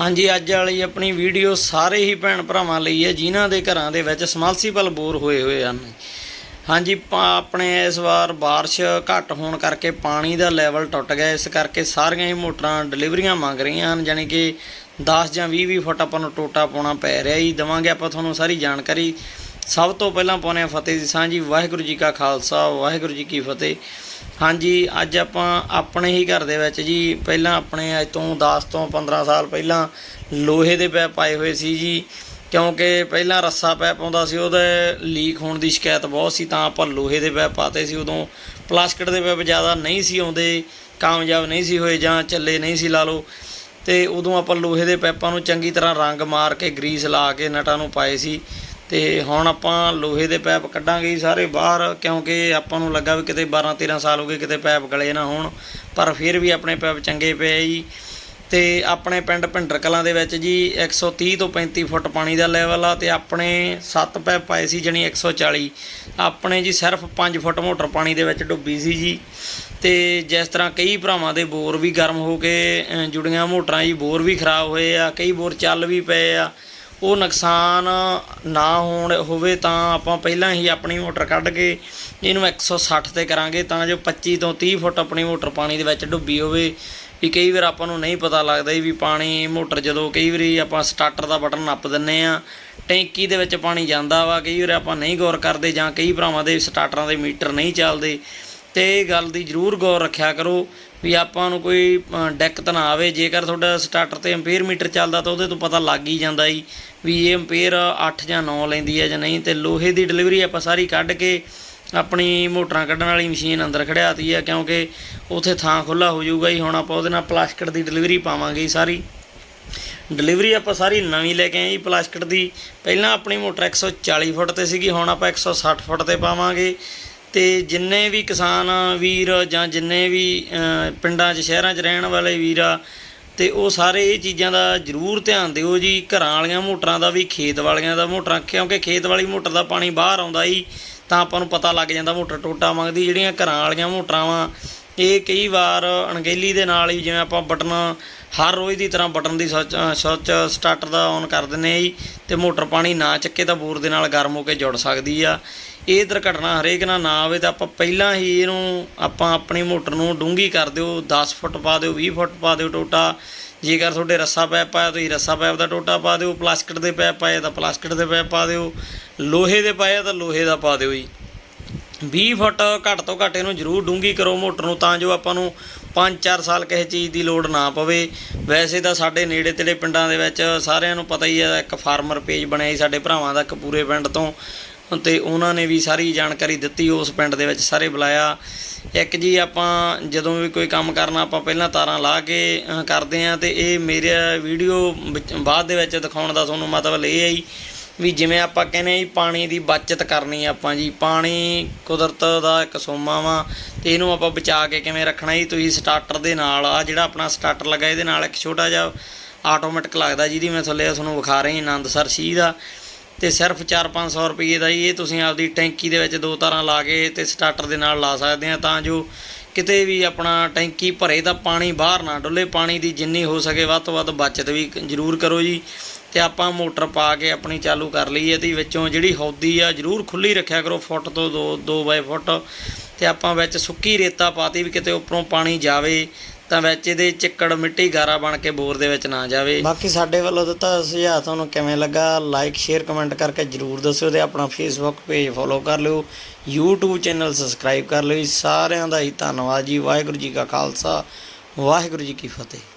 ਹਾਂਜੀ ਅੱਜ ਵਾਲੀ ਆਪਣੀ ਵੀਡੀਓ ਸਾਰੇ ਹੀ ਭੈਣ ਭਰਾਵਾਂ ਲਈ ਹੈ ਜਿਨ੍ਹਾਂ ਦੇ ਘਰਾਂ ਦੇ ਵਿੱਚ ਸਮਰਸੀਬਲ ਬੋਰ ਹੋਏ ਹੋਏ ਹਨ ਹਾਂਜੀ ਪਾ- ਆਪਣੇ ਇਸ ਵਾਰ بارش ਘੱਟ ਹੋਣ ਕਰਕੇ ਪਾਣੀ ਦਾ ਲੈਵਲ ਟੁੱਟ ਗਿਆ ਇਸ ਕਰਕੇ ਸਾਰੀਆਂ ਹੀ ਮੋਟਰਾਂ ਡਿਲੀਵਰੀਆਂ ਮੰਗ ਰਹੀਆਂ ਹਨ ਯਾਨੀ ਕਿ 10 ਜਾਂ 20 20 ਫੁੱਟ ਆਪਾਂ ਨੂੰ ਟੋਟਾ ਪਾਉਣਾ ਪੈ ਰਿਹਾ ਜੀ ਦਵਾਂਗੇ ਆਪਾਂ ਤੁਹਾਨੂੰ ਸਾਰੀ ਜਾਣਕਾਰੀ ਸਭ ਤੋਂ ਪਹਿਲਾਂ ਪਾਉਂਦੇ ਹਾਂ ਫਤਿਹ ਦੀ ਸਾਂਝੀ ਵਾਹਿਗੁਰੂ ਜੀ ਕਾ ਖਾਲਸਾ, ਵਾਹਿਗੁਰੂ ਜੀ ਕੀ ਫਤਿਹ। ਹਾਂਜੀ ਅੱਜ ਆਪਾਂ ਆਪਣੇ ਹੀ ਘਰ ਦੇ ਵਿੱਚ ਜੀ, ਪਹਿਲਾਂ ਆਪਣੇ ਅੱਜ ਤੋਂ 10 ਤੋਂ 15 ਸਾਲ ਪਹਿਲਾਂ ਲੋਹੇ ਦੇ ਪੈਪ ਪਾਏ ਹੋਏ ਸੀ ਜੀ, ਕਿਉਂਕਿ ਪਹਿਲਾਂ ਰੱਸਾ ਪੈਪ ਆਉਂਦਾ ਸੀ, ਉਹਦੇ ਲੀਕ ਹੋਣ ਦੀ ਸ਼ਿਕਾਇਤ ਬਹੁਤ ਸੀ, ਤਾਂ ਆਪਾਂ ਲੋਹੇ ਦੇ ਪੈਪ ਪਾਤੇ ਸੀ, ਉਦੋਂ ਪਲਾਸਟਿਕ ਦੇ ਪੈਪ ਜ਼ਿਆਦਾ ਨਹੀਂ ਸੀ ਆਉਂਦੇ, ਕਾਮਯਾਬ ਨਹੀਂ ਸੀ ਹੋਏ ਜਾਂ ਚੱਲੇ ਨਹੀਂ ਸੀ ਲਾ ਲਓ। ਤੇ ਉਦੋਂ ਆਪਾਂ ਲੋਹੇ ਦੇ ਪੈਪਾਂ ਨੂੰ ਚੰਗੀ ਤਰ੍ਹਾਂ ਰੰਗ ਮਾਰ ਕੇ, ਗਰੀਸ ਲਾ ਕੇ, ਨਟਾਂ ਨੂੰ ਪਾਏ ਸੀ। ਤੇ ਹੁਣ ਆਪਾਂ ਲੋਹੇ ਦੇ ਪੈਪ ਕੱਢਾਂਗੇ ਜੀ ਸਾਰੇ ਬਾਹਰ, ਕਿਉਂਕਿ ਆਪਾਂ ਨੂੰ ਲੱਗਾ ਵੀ ਕਿਤੇ 12 13 ਸਾਲ ਹੋ ਗਏ ਕਿਤੇ ਪੈਪ ਗਲੇ ਨਾ ਹੋਣ, ਪਰ ਫਿਰ ਵੀ ਆਪਣੇ ਪੈਪ ਚੰਗੇ ਪਏ ਜੀ। ਤੇ ਆਪਣੇ ਪਿੰਡ ਭਿੰਡਰ ਕਲਾਂ ਦੇ ਵਿੱਚ ਜੀ 130 ਤੋਂ 35 ਫੁੱਟ ਪਾਣੀ ਦਾ ਲੈਵਲ ਆ, ਤੇ ਆਪਣੇ 7 ਪੈਪ ਪਾਏ ਸੀ ਜਣੀ 140 ਆਪਣੇ ਜੀ ਸਿਰਫ 5 ਫੁੱਟ ਮੋਟਰ ਪਾਣੀ ਦੇ ਵਿੱਚ ਡੁੱਬੀ ਸੀ ਜੀ। ਤੇ ਜਿਸ ਤਰ੍ਹਾਂ ਕਈ ਭਰਾਵਾਂ ਦੇ ਬੋਰ ਵੀ ਗਰਮ ਹੋ ਕੇ ਜੁੜੀਆਂ ਮੋਟਰਾਂ ਜੀ, ਬੋਰ ਵੀ ਖਰਾਬ ਹੋਏ ਆ, ਕਈ ਬੋਰ ਚੱਲ ਵੀ ਪਏ ਆ। ਉਹ ਨੁਕਸਾਨ ਨਾ ਹੋਣ ਹੋਵੇ ਤਾਂ ਆਪਾਂ ਪਹਿਲਾਂ ਹੀ ਆਪਣੀ ਮੋਟਰ ਕੱਢ ਕੇ ਇਹਨੂੰ 160 ਤੇ ਕਰਾਂਗੇ ਤਾਂ ਜੋ 25 ਤੋਂ 30 ਫੁੱਟ ਆਪਣੀ ਮੋਟਰ ਪਾਣੀ ਦੇ ਵਿੱਚ ਡੁੱਬੀ ਹੋਵੇ। ਵੀ ਕਈ ਵਾਰ ਆਪਾਂ ਨੂੰ ਨਹੀਂ ਪਤਾ ਲੱਗਦਾ ਵੀ ਪਾਣੀ ਮੋਟਰ ਜਦੋਂ ਕਈ ਵਾਰੀ ਆਪਾਂ ਸਟਾਰਟਰ ਦਾ ਬਟਨ ਨੱਪ ਦਿੰਨੇ ਆ, ਟੈਂਕੀ ਦੇ ਵਿੱਚ ਪਾਣੀ ਜਾਂਦਾ ਵਾ, ਕਈ ਵਾਰ ਆਪਾਂ ਨਹੀਂ ਗੌਰ ਕਰਦੇ ਜਾਂ ਕਈ ਭਰਾਵਾਂ ਦੇ ਸਟਾਰਟਰਾਂ ਦੇ ਮੀਟਰ ਨਹੀਂ ਚੱਲਦੇ। ਤੇ ਇਹ ਗੱਲ ਦੀ ਜ਼ਰੂਰ ਗੌਰ ਰੱਖਿਆ ਕਰੋ ਵੀ ਆਪਾਂ ਨੂੰ ਕੋਈ ਅ, ਤਾਂ ਨਾ ਆਵੇ। ਜੇਕਰ ਤੁਹਾਡਾ ਸਟਾਰਟਰ ਤੇ ਐਂਪੀਅਰ ਮੀਟਰ ਚੱਲਦਾ ਤਾਂ ਉਹਦੇ ਤੋਂ ਪਤਾ ਲੱਗ ਹੀ ਜਾਂਦਾ ਜੀ ਵੀ ਇਹ ਐਂਪੀਅਰ 8 ਜਾਂ 9 ਲੈਂਦੀ ਹੈ ਜਾਂ ਨਹੀਂ। ਤੇ ਲੋਹੇ ਦੀ ਡਿਲੀਵਰੀ ਆਪਾਂ ਸਾਰੀ ਕੱਢ ਕੇ ਆਪਣੀ ਮੋਟਰਾਂ ਕੱਢਣ ਵਾਲੀ ਮਸ਼ੀਨ ਅੰਦਰ ਖੜਿਆਤੀ ਹੈ ਕਿਉਂਕਿ ਉਥੇ ਥਾਂ ਖੁੱਲਾ ਹੋ ਜਾਊਗਾ ਜੀ। ਹੁਣ ਆਪਾਂ ਉਹਦੇ ਨਾਲ ਪਲਾਸਟਿਕ ਦੀ ਡਿਲੀਵਰੀ ਪਾਵਾਂਗੇ ਜੀ ਸਾਰੀ। ਡਿਲੀਵਰੀ ਆਪਾਂ ਸਾਰੀ ਨਵੀਂ ਲੈ ਕੇ ਆਏ ਜੀ। ਪਲਾਸਟਿਕ ਦੀ ਪਹਿਲਾਂ ਆਪਣੀ ਮੋਟਰ 140 ਫੁੱਟ ਤੇ ਸੀਗੀ ਹੁਣ ਆਪਾਂ 160 ਫੁੱਟ ਤੇ ਪਾਵਾਂਗੇ। ਤੇ ਜਿੰਨੇ ਵੀ ਕਿਸਾਨ ਵੀਰ ਜਾਂ ਜਿੰਨੇ ਵੀ ਪਿੰਡਾਂ 'ਚ, ਸ਼ਹਿਰਾਂ 'ਚ ਰਹਿਣ ਵਾਲੇ ਵੀਰ ਆ, ਤੇ ਉਹ ਸਾਰੇ ਇਹ ਚੀਜ਼ਾਂ ਦਾ ਜ਼ਰੂਰ ਧਿਆਨ ਦਿਓ ਜੀ। ਘਰਾਂ ਵਾਲੀਆਂ ਮੋਟਰਾਂ ਦਾ ਵੀ, ਖੇਤ ਵਾਲੀਆਂ ਦਾ ਮੋਟਰਾਂ, ਕਿਉਂਕਿ ਖੇਤ ਵਾਲੀ ਮੋਟਰ ਦਾ ਪਾਣੀ ਬਾਹਰ ਆਉਂਦਾ ਜੀ, ਤਾਂ ਆਪਾਂ ਨੂੰ ਪਤਾ ਲੱਗ ਜਾਂਦਾ ਮੋਟਰ ਟੋਟਾ ਮੰਗਦੀ ਜਿਹੜੀਆਂ ਘਰਾਂ ਵਾਲੀਆਂ ਮੋਟਰਾਂ ਵਾ। ਇਹ ਕਈ ਵਾਰ ਅਣਗਹਿਲੀ ਦੇ ਨਾਲ ਹੀ ਜਿਵੇਂ ਆਪਾਂ ਬਟਨ, ਹਰ ਰੋਜ਼ ਦੀ ਤਰ੍ਹਾਂ ਬਟਨ ਦੀ ਸੁੱਚ ਸੁੱਚ ਸਟਾਰਟਰ ਦਾ ਔਨ ਕਰ ਦਿੰਨੇ ਆ ਜੀ, ਤੇ ਮੋਟਰ ਪਾਣੀ ਨਾ ਚੱਕੇ ਤਾਂ ਬੋਰ ਦੇ ਨਾਲ ਗਰਮ ਹੋ ਕੇ ਜੁੜ ਸਕਦੀ ਆ। ਇਹ ਦੁਰਘਟਨਾ ਹਰੇਕ ਨਾਲ ਨਾ ਆਵੇ ਤਾਂ ਆਪਾਂ ਪਹਿਲਾਂ ਹੀ ਇਹਨੂੰ ਆਪਾਂ ਆਪਣੀ ਮੋਟਰ ਨੂੰ ਡੂੰਗੀ ਕਰ ਦਿਓ 10 ਫੁੱਟ ਪਾ ਦਿਓ 20 ਫੁੱਟ ਪਾ ਦਿਓ ਟੋਟਾ। ਜੇਕਰ ਤੁਹਾਡੇ ਰੱਸਾ ਪੈਪ ਪਾਇਆ ਤੁਸੀਂ ਰੱਸਾ ਪੈਪ ਦਾ ਟੋਟਾ ਪਾ ਦਿਓ, ਪਲਾਸਟਿਕ ਦੇ ਪੈਪ ਪਾਏ ਤਾਂ ਪਲਾਸਟਿਕ ਦੇ ਪੈਪ ਪਾ ਦਿਓ, ਲੋਹੇ ਦੇ ਪਾਏ ਤਾਂ ਲੋਹੇ ਦਾ ਪਾ ਦਿਓ ਜੀ। 20 ਫੁੱਟ ਘੱਟ ਤੋਂ ਘੱਟ ਇਹਨੂੰ ਜ਼ਰੂਰ ਡੂੰਗੀ ਕਰੋ ਮੋਟਰ ਨੂੰ ਤਾਂ ਜੋ ਆਪਾਂ ਨੂੰ 5-4 ਸਾਲ ਕਿਸੇ ਚੀਜ਼ ਦੀ ਲੋੜ ਨਾ ਪਵੇ। ਵੈਸੇ ਤਾਂ ਸਾਡੇ ਨੇੜੇ ਤੇੜੇ ਪਿੰਡਾਂ ਦੇ ਵਿੱਚ ਸਾਰਿਆਂ ਨੂੰ ਪਤਾ ਹੀ ਹੈ, ਇੱਕ ਫਾਰਮਰ ਪੇਜ ਬਣਿਆ ਸੀ ਸਾਡੇ ਭਰਾਵਾਂ ਦਾ ਕਪੂਰੇ ਪਿੰਡ ਤੋਂ। ਤੇ ਉਹਨਾਂ ਨੇ ਵੀ ਸਾਰੀ ਜਾਣਕਾਰੀ ਦਿੱਤੀ, ਉਸ ਪਿੰਡ ਦੇ ਵਿੱਚ ਸਾਰੇ ਬੁਲਾਇਆ। ਇੱਕ ਜੀ ਆਪਾਂ ਜਦੋਂ ਵੀ ਕੋਈ ਕੰਮ ਕਰਨਾ, ਆਪਾਂ ਪਹਿਲਾਂ ਤਾਰਾਂ ਲਾ ਕੇ ਕਰਦੇ ਆਂ ਤੇ ਇਹ ਮੇਰੇ ਵੀਡੀਓ ਵਿੱਚ- ਬਾਅਦ ਦੇ ਵਿੱਚ ਦਿਖਾਉਣ ਦਾ ਤੁਹਾਨੂੰ ਮਤਲਬ ਇਹ ਹੈ ਜੀ ਵੀ ਜਿਵੇਂ ਆਪਾਂ ਕਹਿੰਦੇ ਆ ਜੀ ਪਾਣੀ ਦੀ ਬਚਤ ਕਰਨੀ ਆਪਾਂ ਜੀ। ਪਾਣੀ ਕੁਦਰਤ ਦਾ ਇੱਕ ਸੋਮਾ ਵਾ ਤੇ ਇਹਨੂੰ ਆਪਾਂ ਬਚਾ ਕੇ ਕਿਵੇਂ ਰੱਖਣਾ ਜੀ? ਤੁਸੀਂ ਸਟਾਰਟਰ ਦੇ ਨਾਲ ਆ ਜਿਹੜਾ ਆਪਣਾ ਸਟਾਰਟਰ ਲੱਗਾ, ਇਹਦੇ ਨਾਲ ਇੱਕ ਛੋਟਾ ਜਿਹਾ ਆਟੋਮੈਟਿਕ ਲੱਗਦਾ ਜਿਹਦੀ ਮੈਂ ਥੱਲੇ ਤੁਹਾਨੂੰ ਵਿਖਾ ਰਹੀ ਆਨੰਦਸਰ ਸੀ ਦਾ। ਤੇ ਸਿਰਫ 4-500 ਰੁਪਏ ਦਾ ਜੀ ਇਹ ਤੁਸੀਂ ਆਪਦੀ ਟੈਂਕੀ ਦੇ ਵਿੱਚ ਦੋ ਤਾਰਾਂ ਲਾ ਕੇ ਤੇ ਸਟਾਰਟਰ ਦੇ ਨਾਲ ਲਾ ਸਕਦੇ ਆ, ਤਾਂ ਜੋ ਕਿਤੇ ਵੀ ਆਪਣਾ ਟੈਂਕੀ ਭਰੇ ਤਾਂ ਪਾਣੀ ਬਾਹਰ ਨਾ ਡੁੱਲੇ, ਪਾਣੀ ਦੀ ਜਿੰਨੀ ਹੋ ਸਕੇ ਵੱਧ ਤੋਂ ਵੱਧ ਬਚਤ ਵੀ ਜ਼ਰੂਰ ਕਰੋ ਜੀ। ਤੇ ਆਪਾਂ ਮੋਟਰ ਪਾ ਕੇ ਆਪਣੀ ਚਾਲੂ ਕਰ ਲਈ ਇਹਦੀ ਵਿੱਚੋਂ ਜਿਹੜੀ ਹੌਦੀ ਆ ਜ਼ਰੂਰ ਖੁੱਲੀ ਰੱਖਿਆ ਕਰੋ, ਫੁੱਟ ਤੋਂ 2 2 ਬਾਏ ਫੁੱਟ। ਤੇ ਆਪਾਂ ਵਿੱਚ ਸੁੱਕੀ ਰੇਤਾ ਪਾਤੀ ਵੀ ਕਿਤੇ ਉੱਪਰੋਂ ਪਾਣੀ ਜਾਵੇ ਤਾਂ ਵਿੱਚ ਇਹਦੇ ਚਿੱਕੜ ਮਿੱਟੀ ਗਾਰਾ ਬਣ ਕੇ ਬੋਰ ਦੇ ਵਿੱਚ ਨਾ ਜਾਵੇ। ਬਾਕੀ ਸਾਡੇ ਵੱਲੋਂ ਦਿੱਤਾ ਸੁਝਾਅ ਤੁਹਾਨੂੰ ਕਿਵੇਂ ਲੱਗਾ? ਲਾਈਕ ਸ਼ੇਅਰ ਕਮੈਂਟ ਕਰਕੇ ਜਰੂਰ ਦੱਸਿਓ ਤੇ ਆਪਣਾ ਫੇਸਬੁੱਕ ਪੇਜ ਫੋਲੋ ਕਰ ਲਿਓ। YouTube ਚੈਨਲ ਸਬਸਕ੍ਰਾਈਬ ਕਰ ਲਿਓ ਸਾਰਿਆਂ ਦਾ ਹੀ ਧੰਨਵਾਦ ਜੀ। ਵਾਹਿਗੁਰੂ ਜੀ ਕਾ ਖਾਲਸਾ। ਵਾਹਿਗੁਰੂ ਜੀ ਕੀ ਫਤਿਹ।